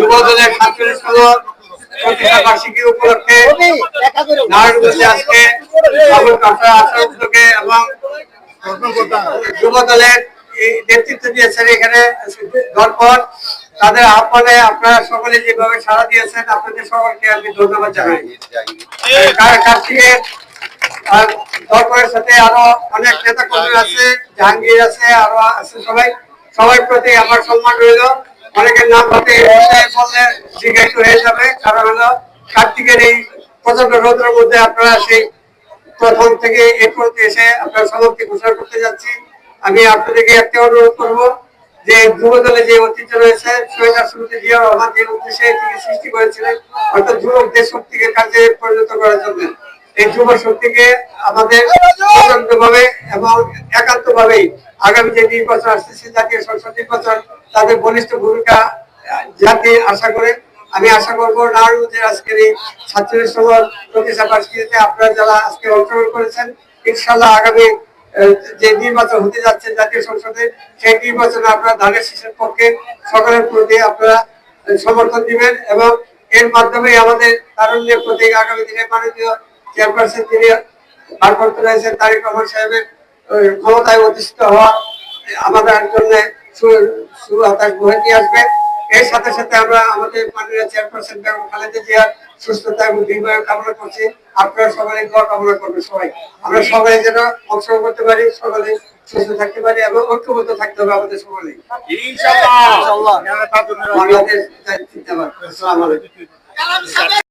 যুব দলের সাতচল্লিশতম প্রতিষ্ঠা বার্ষিকী উপলক্ষে নারায়ণগঞ্জে আজকে সকল কাঁচা আসার উদ্যোগে এবং যুব নেতৃত্ব দিয়েছেন এখানে দলপর তাদের আহ্বানে আপনারা সকলে যেভাবে সাড়া দিয়েছেন আপনাদের সকলকে আমি ধন্যবাদ জানাই। কার- কার্তিকের আর সাথে আরও অনেক নেতা কর্মী আছে জাহাঙ্গীর আছে আরও আছে সবাই। সবার প্রতি আমার সম্মান রইল। অনেকের নাম হতে বললে জিজ্ঞাসা হয়ে যাবে। কারণ হলো কার্তিকের এই প্রচণ্ড রোদের মধ্যে আপনারা সেই প্রথম থেকে এ পর্যন্ত এসে আপনার সমাপ্তি ঘোষণা করতে যাচ্ছি। আমি আপনাদেরকে একটা অনুরোধ করব যে যুব দলে যে ঐতিহ্য রয়েছে শহীদ রাষ্ট্রপতি জিয়া রহমান যে উদ্দেশ্যে এটিকে সৃষ্টি করেছিলেন অর্থাৎ যুবকদের শক্তিকে কাজে পরিণত করার জন্য। এই যুব শক্তিকে আমাদের ভাবে এবং একান্ত ভাবেই আগামী যে নির্বাচন আসতেছে জাতীয় সংসদ নির্বাচন তাদের বলিষ্ঠ ভূমিকা জাতি আশা করে। আমি আশা করব নারায়ণগঞ্জের আজকের এই সাতচল্লিশ সময় প্রতিষ্ঠা বার্ষিকীতে আপনারা যারা আজকে অংশগ্রহণ করেছেন ইনশাল্লাহ আগামী যে নির্বাচন হতে যাচ্ছে জাতীয় সংসদে সেই নির্বাচনে আপনারা ধানের শীষের পক্ষে সকলের প্রতি আপনারা সমর্থন দিবেন এবং এর মাধ্যমে আমাদের তারুণ্যের প্রতি আগামী দিনে মাননীয় চেয়ারপারসন তিনি ভারপ্রাপ্ত রয়েছেন তারিক রহমান সাহেবের ক্ষমতায় অধিষ্ঠিত হওয়া আমাদের জন্য সুহাতাশ বহে নিয়ে আসবে। এর সাথে সাথে আমরা আমাদের মাননীয় চেয়ারপারসন বেগম খালেদা জিয়ার সুস্থতা এবং দীর্ঘায়ু কামনা করছি। আপনারা সবাই দোয়া কামনা করবেন সবাই। আমরা সবাই যেন অংশগ্রহণ করতে পারি সকলে সুস্থ থাকতে পারি এবং ঐক্যবদ্ধ থাকতে হবে আমাদের ইনশাআল্লাহ। বাংলাদেশ আসসালামু আলাইকুম।